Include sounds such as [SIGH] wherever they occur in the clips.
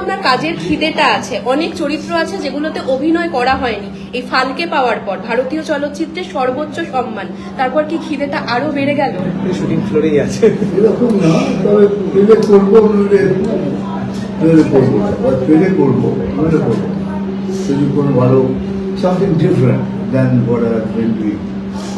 আপনার কাজের খিদেটা আছে। অনেক চরিত্র আছে যেগুলোতে অভিনয় করা হয়নি। এই ফালকে পাওয়ার পর ভারতীয় চলচ্চিত্রের সর্বোচ্চ সম্মান। তারপর কি খিদেটা আরও বেড়ে গেল? শুটিং ফ্লোরেই আছে। এরকম না তবে পেলে করব নইলে করব। পেলে করব যদি কোনো ভালো সামথিং ডিফারেন্ট দেন হোয়াট আর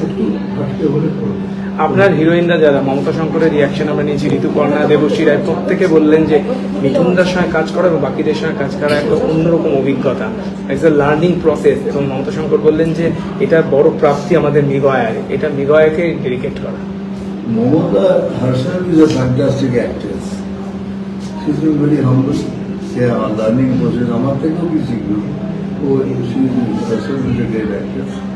একটু হাঁটতে হলে করব। আপনার হিরোইনরা যারা, মমতা শঙ্করের রিয়াকশন আমরা নিয়েছি ঋতুপর্ণা দেবশ্রী রায়, প্রত্যেকে বললেন যে মিঠুনদার সঙ্গে কাজ করা এবং বাকিদের সঙ্গে কাজ করা একটা অন্যরকম অভিজ্ঞতা। ইটস এ লার্নিং প্রসেস এবং মমতা শঙ্কর বললেন যে এটা বড় প্রাপ্তি আমাদের মৃগয়ার এটা মৃগয়াকে ডেডিকেট করা. আমার থেকেও কি শিখলো ও, she.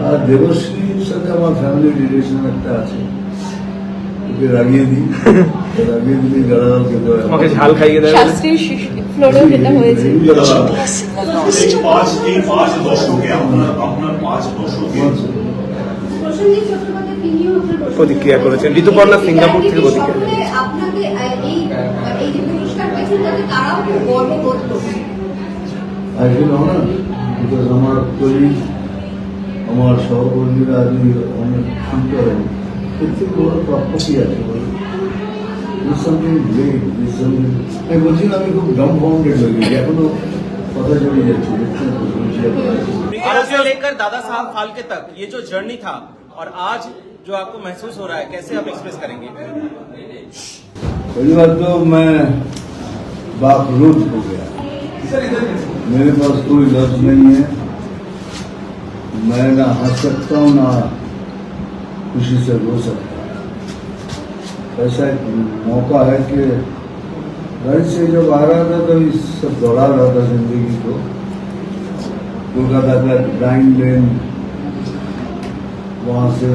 আর দেবশ্রীর সাথে আমার ফ্যামিলি রিলেশন একটা আছে। ওকে রাগিয়ে দিই। [LAUGHS] রাগিয়ে দিলে গালাগাল খেতে হয়। তোমাকে ঝাল খাইয়ে দেয় বলে? শাস্ত্রীর ফ্লোরেও যেটা হয়েছে। এই পাঁচ এই পাঁচ দশকে আপনার আপনার পাঁচ দশকে প্রতিক্রিয়া করেছেন। ঋতুপর্ণা সিঙ্গাপুর থেকে প্রতিক্রিয়া আপনাকে এই এই যে পুরস্কার পেয়েছেন তাতে তারাও খুব গর্ব বোধ করছে আমার কলিগ আমার সহকর্মীরা আজকে অনেক ফোন করেন এর থেকে বড় প্রাপ্য কি আছে বলুন This is something great, this is something- আমি বলছি না, আমি খুব ডাম্বাউন্ডেড হয়ে গেছি এখনো কথা জড়িয়ে যাচ্ছে দেখছেন তো, বলছি আপনাকে। भारत से लेकर दादा साहब फाल्के तक ये जो जर्नी था और आज जो आपको महसूस हो रहा है कैसे आप एक्सप्रेस करेंगे पहली बात तो मैं बाखरूद हो गया मेरे पास कोई लफ्ज नहीं है मैं ना हंस सकता हूँ ना, खुशी से रो सकता ऐसा एक मौका है कि घर से जब आ रहा था तो इस सब दौड़ा रहा था ज़िंदगी को। कोलकाता का डाइन लेन, वहाँ से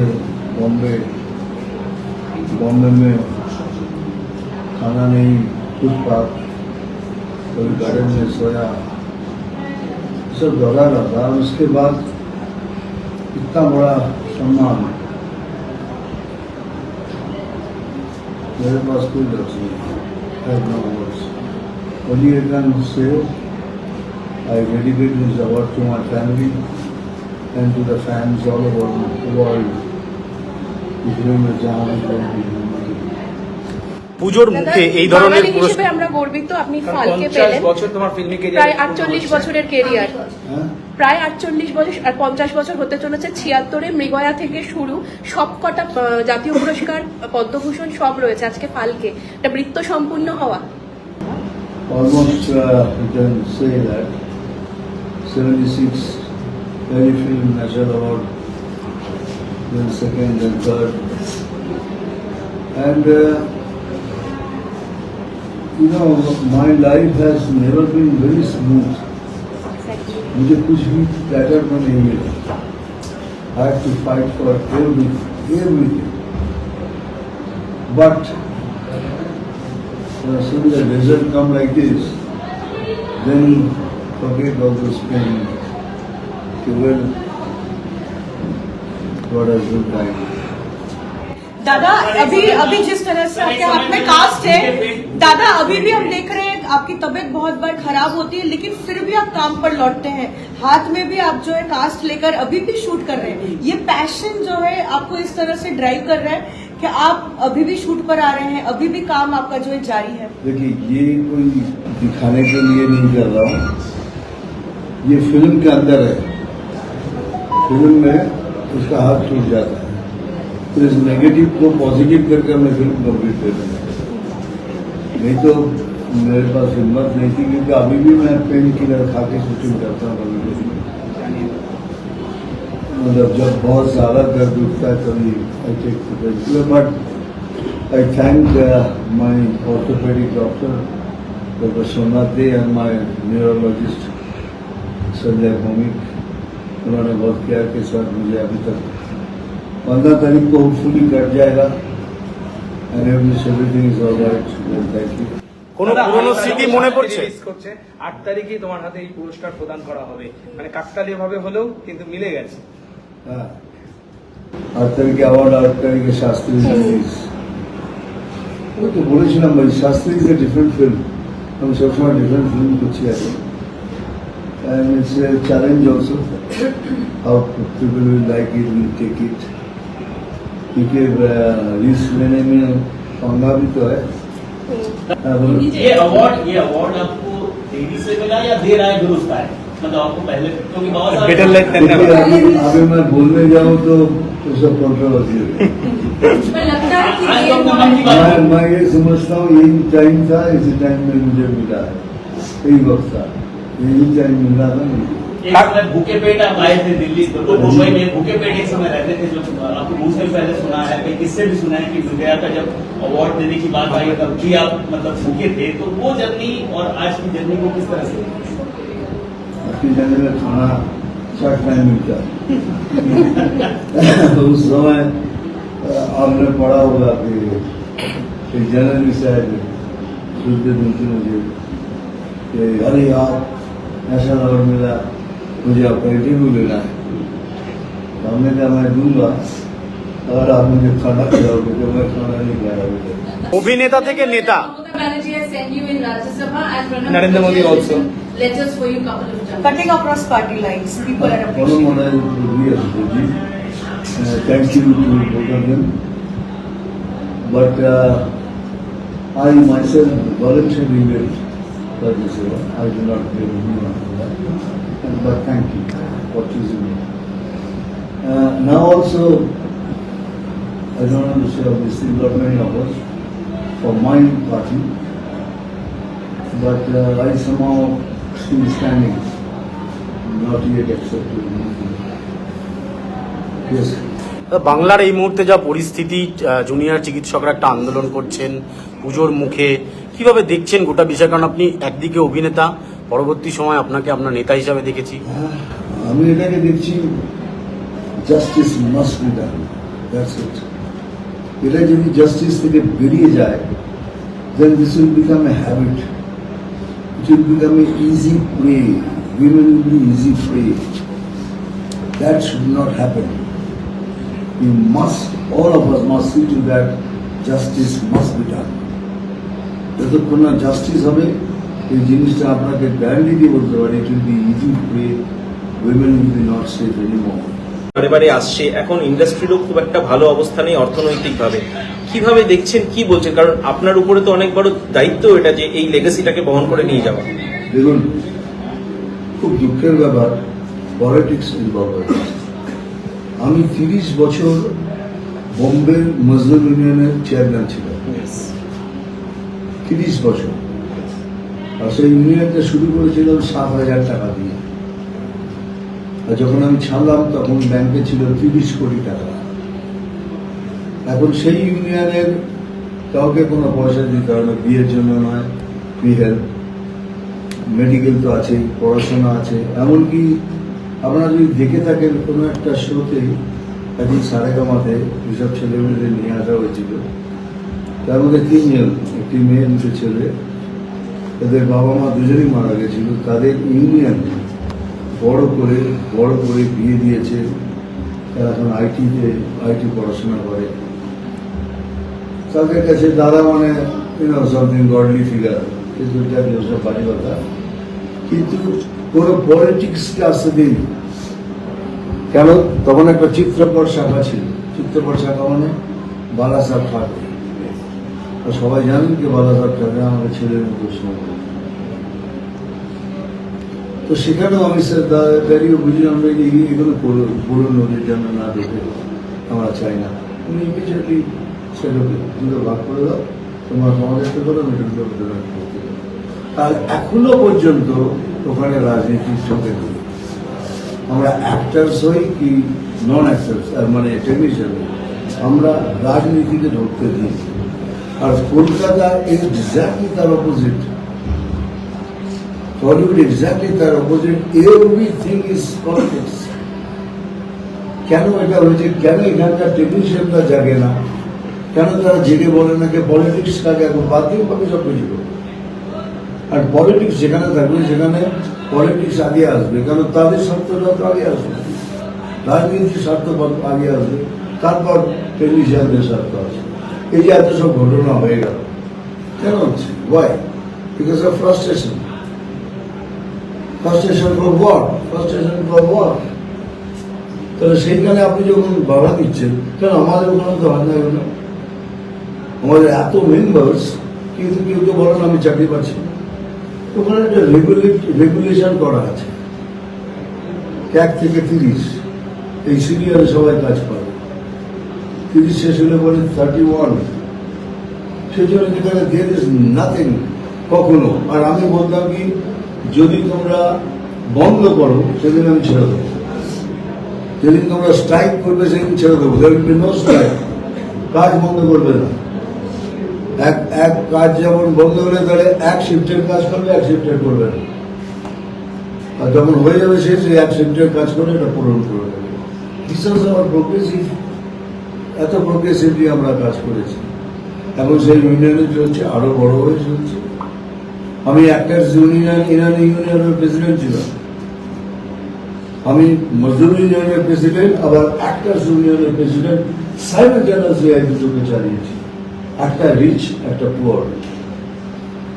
बॉम्बे बॉम्बे में खाना नहीं कुछ फुटपाथ कभी गार्डन में सोया। सब दौड़ा रहा था। उसके बाद इतना बड़ा सम्मान मेरे पास कोई लफ्ज नहीं है no words. Only I can say I dedicate this award to my family and to the fans all over the world. इसलिए मैं जहाँ भी रहूँ, পুজোর মুখে এই ধরনের বাঙালি হিসেবে পুরস্কার আমরা গর্বিত আপনি কারণ ফালকে পঞ্চাশ পেলেন বছর তোমার ফিল্মি প্রায় আটচল্লিশ বছরের কেরিয়ার হ্যাঁ প্রায় আটচল্লিশ বছর আর পঞ্চাশ বছর হতে চলেছে ছিয়াত্তরে মৃগয়া থেকে শুরু সবকটা জাতীয় পুরস্কার পদ্মভূষণ সব রয়েছে আজকে ফালকে এটা বৃত্ত সম্পূর্ণ হওয়া almost uh, you can say that 76 early film national award then second then third and uh, you know my life has never been very smooth मुझे कुछ भी पैटर्न में नहीं मिला I had to fight for everything, everything. But as soon as the result come like this, then forget all those pain. Okay, well, God has been kind. दादा, अभी अभी जिस तरह से आपके हाथ में कास्ट है, दादा, अभी भी हम देख रहे हैं, आपकी तबीयत बहुत बार खराब होती है, लेकिन फिर भी आप काम पर लौटते हैं। हाथ में भी आप जो है कास्ट लेकर अभी भी शूट कर रहे हैं। ये पैशन जो है, आपको इस तरह से ड्राइव कर रहा है कि आप अभी भी शूट पर आ रहे हैं, अभी भी काम आपका जो है जारी है। देखिए, ये कोई दिखाने के लिए नहीं कर रहा हूँ। ये फ़िल्म के अंदर है। फ़िल्म में उसका हाथ टूट जाता है। तो इस नेगेटिव को पॉजिटिव करके हमने फ़िल्म कंप्लीट कर दी नहीं तो मेरे पास हिम्मत नहीं थी क्योंकि अभी भी मैं पेन किलर खा के शूटिंग करता हूँ मतलब जब बहुत ज़्यादा दर्द उठता है तभी I but I thank uh, my orthopedic doctor Dr. Somnath and my neurologist Sanjay Bhowmik उन्होंने बहुत केयर के साथ मुझे अभी तक पंद्रह तारीख को होपफुली कट जाएगा and everything is all right thank you কোন পুরনো স্মৃতি মনে পড়ছে করছে আট তারিখে তোমার হাতে এই পুরস্কার প্রদান করা হবে মানে কাকতালীয় ভাবে হলেও কিন্তু মিলে গেছে हाँ আট তারিখে অ্যাওয়ার্ড আট তারিখে শাস্ত্রী রিলিজ ওই তো বলেছিলাম ভাই Shastri is a different film আমি সবসময় ডিফারেন্ট ফিল্ম করছি এখন and it's a challenge also how people will like it will take it क्योंकि रिस्क लेने में पंगा भी तो है। अब ये अवार्ड ये अवार्ड आपको देवी से मिला या दे रहा है दुरुस्त है? मतलब आपको पहले क्योंकि बहुत सारे Better late than never. देखिए, अभी मैं बोलने जाऊँ तो सब कंट्रोवर्सी है। है तो मैं मैं ये समझता हूँ यही टाइम था इसी टाइम में मुझे मिला है। यही वक्त था। यही टाइम मिला था मुझे। एक भूखे पेट आप आए थे दिल्ली तो, तो मुंबई में भूखे पेट एक समय रहते थे जो आपको मुँह से पहले सुना है कई किससे भी सुना है कि गया का जब अवार्ड देने की बात आई तब भी आप मतलब भूखे थे तो वो जर्नी और आज की जर्नी को किस तरह से आपकी जगह में खाना शर्ट टाइम मिलता तो उस समय आपने पढ़ा होगा कि कि जनरल शायद सुनते सुनते मुझे कि अरे यार नेशनल अवार्ड मिला। मुझे आपका इंटरव्यू लेना है तो हमने कहा मैं दूंगा अगर आप मुझे खाना खिलाओगे तो मैं खाना नहीं खाया मुझे অভিনেতা থেকে নেতা Mamata Banerjee has sent you in Rajya Sabha and Pranab Narendra Modi Mukherjee has also. written letters for you couple of times. Cutting across party lines, people are Follow appreciating. Manoj Ji. Uh, Thank you to both of them. But uh, I myself voluntarily went for this one. I do not blame anyone for that. And- But thank you for choosing me. Uh, Now also, I don't want to say of this thing, not many of us, for my party. But uh, I somehow still standing not yet accepted anything. Yes. বাংলার এই মুহূর্তে যা পরিস্থিতি junior চিকিৎসকরা একটা আন্দোলন করছেন পুজোর মুখে কীভাবে দেখছেন গোটা বিষয় কারণ আপনি একদিকে অভিনেতা পরবর্তী সময় আপনাকে আপনার নেতা হিসাবে দেখেছি। আমি এটাকে দেখছি justice must be done that's it এটা যদি জাস্টিস থেকে বেরিয়ে যায় then this will become a habit it will become a easy prey women will be easy prey that should not happen you must all of us must see to that justice must be done যতক্ষণ না justice হবে এই জিনিসটা আপনাকে guarantee দিয়ে বলতে পারি it will be easy prey women will be not safe anymore বারে বারে আসছে। এখন ইন্ডাস্ট্রিরও খুব একটা ভালো অবস্থা নেই অর্থনৈতিকভাবে। কীভাবে দেখছেন কি বলছেন? কারণ আপনার উপরে তো অনেক বড় দায়িত্ব এটা যে এই লেগাসিটাকে বহন করে নিয়ে যাওয়া। দেখুন খুব দুঃখের ব্যাপার পলিটিক্স ইনভলভ হয়েছে আমি তিরিশ বছর বোম্বে মজদুর ইউনিয়নের চেয়ারম্যান ছিলাম। তিরিশ বছর। সেই ইউনিয়নটা শুরু করেছিলাম সাত হাজার টাকা দিয়ে। আর যখন আমি ছাড়লাম, তখন ব্যাংকে ছিল তিরিশ কোটি টাকা। এখন সেই ইউনিয়নের কাউকে কোনো পয়সা দিতে হবে বিয়ের জন্য নয় হেল্প মেডিকেল তো আছেই, পড়াশোনা আছে। এমনকি আপনারা যদি দেখে থাকেন, কোনো একটা শোতে একদিন সারেগামাতে যেসব ছেলেমেয়েদের নিয়ে আসা হয়েছিল, তার মধ্যে তিনজন, একটি মেয়ে, দুটো ছেলে। তাদের বাবা মা দুজনেই মারা গেছিল, তাদের ইউনিয়ন বড় করে বড় করে বিয়ে দিয়েছে। তারা এখন আইটিতে, আইটি পড়াশোনা করে। তাদের কাছে দাদা মানে ইউনো সামথিং গডলি ফিগার কিন্তু ওসব বাড়ি কথা কিন্তু কোনো পলিটিক্সকে আসতে দিইনি কেন? তখন একটা চিত্রপট শাখা ছিল। চিত্রপট শাখা মানে ঠাকুর আর সবাই জানেন কি বালাসাব ঠাকুর আমাদের ছেলের মতো তো সেখানেও আমি স্যার দাঁড়িয়ে বুঝি, আমরা যে এগুলো পুরো- নদীর জন্য না ঢুকে আমরা চাই না। উনি ইমিডিয়েটলি সেটাকে দুটো ভাগ করে দাও, তোমার সমাজকে করো করতে আর এখনও পর্যন্ত ওখানে রাজনীতির নেই। আমরা অ্যাক্টার্স হই কি নন অ্যাক্টার্স মানে টেকনিশিয়ান আমরা রাজনীতিতে ঢুকতে দিই। আর কলকাতা এক্স্যাক্টলি তার অপোজিট টলিউড এক্স্যাক্টলি তার অপোজিট এভরিথিং ইজ পলিটিক্স কেন এটা হয়েছে? কেন এখানকার টেকনিশিয়ানরা জাগে না? কেন তারা জেগে বলে না যে পলিটিক্স কাকে এখন বাদ দিয়ে বাকি সব কিছু করবে। আর পলিটিক্স যেখানে থাকবে, সেখানে পলিটিক্স আগে আসবে। কারণ তাদের স্বার্থটা তো আগে আসবে? রাজনীতির স্বার্থ আগে আসবে। তারপর টেকনিশিয়ানদের স্বার্থ আসবে। এই যে এত সব ঘটনা হয়ে গেল, কেন হচ্ছে? Why because of frustration. Frustration for what? Frustration for what? তাহলে সেইখানে আপনি যখন বাধা দিচ্ছেন, কেন আমাদের ওখানে তো হয় না? আমাদের এত মেম্বার্স কিন্তু কেউ তো বলেন আমি চাকরি পাচ্ছি ওখানে একটা রেগুলেশন করা আছে। এক থেকে তিরিশ। এই সিরিয়ালে সবাই কাজ পাবে তিরিশ শেষ হলে বলে থার্টি ওয়ান সেজন্য যেখানে দের ইজ নাথিং কখনো। আর আমি বলতাম কি, যদি তোমরা বন্ধ করো, সেদিন আমি ছেড়ে দেবো। যেদিন তোমরা স্ট্রাইক করবে, সেদিন ছেড়ে দেবো। দেবেন নো স্ট্রাইক কাজ বন্ধ করবে না। এক এক কাজ যেমন বন্ধ হলে তাহলে এক শিফটের কাজ করবে, এক শিফটের করবে না। আর যখন হয়ে যাবে এই এক শিফটের কাজ করে এটা পূরণ করে দেবে। বিশ্বাস আমার প্রোগ্রেসিভ এত প্রোগ্রেসিভলি আমরা কাজ করেছি। এখন সেই ইউনিয়নে চলছে, আরও বড় হয়ে চলছে। আমি অ্যাক্টার্স ইউনিয়ন ইরানি ইউনিয়নের প্রেসিডেন্ট ছিলাম। আমি মজদুর ইউনিয়নের প্রেসিডেন্ট আবার অ্যাক্টার্স ইউনিয়নের প্রেসিডেন্ট সাইমেন্টানাসলি এই দুটোকে চালিয়েছি। একটা রিচ একটা পুয়ার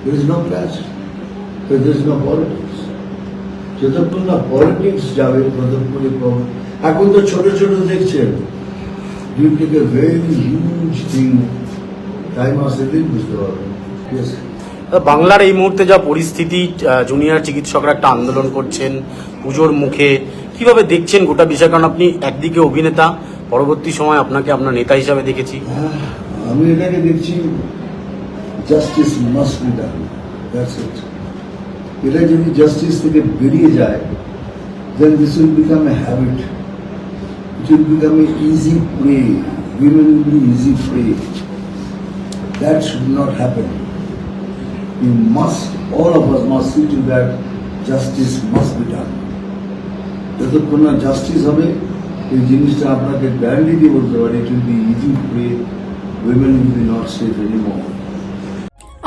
দের ইজ নো পলিটিক্স যতক্ষণ না পলিটিক্স যাবে, ততক্ষণই এখন তো ছোট ছোট দেখছেন। আসলে দিন বুঝতে পারবেন Yes. বাংলার এই মুহূর্তে যা পরিস্থিতি জুনিয়র চিকিৎসকরা একটা আন্দোলন করছেন পুজোর মুখে কীভাবে দেখছেন গোটা বিষয়? কারণ আপনি একদিকে অভিনেতা পরবর্তী সময় আপনাকে আপনার নেতা হিসাবে দেখেছি। আমি এটাকে দেখছি justice must be done that's it এটা যদি জাস্টিস থেকে বেরিয়ে যায় then this will become a habit will become a easy prey women will be easy prey that should not happen you must all of us must see to that justice must be done যতক্ষণ না justice হবে, এই জিনিসটা আপনাকে guarantee দিয়ে বলতে পারি it will be easy prey women will be not safe anymore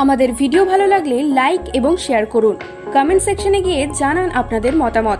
আমাদের ভিডিও ভালো লাগলে লাইক এবং শেয়ার করুন। কমেন্ট সেকশনে গিয়ে জানান আপনাদের মতামত।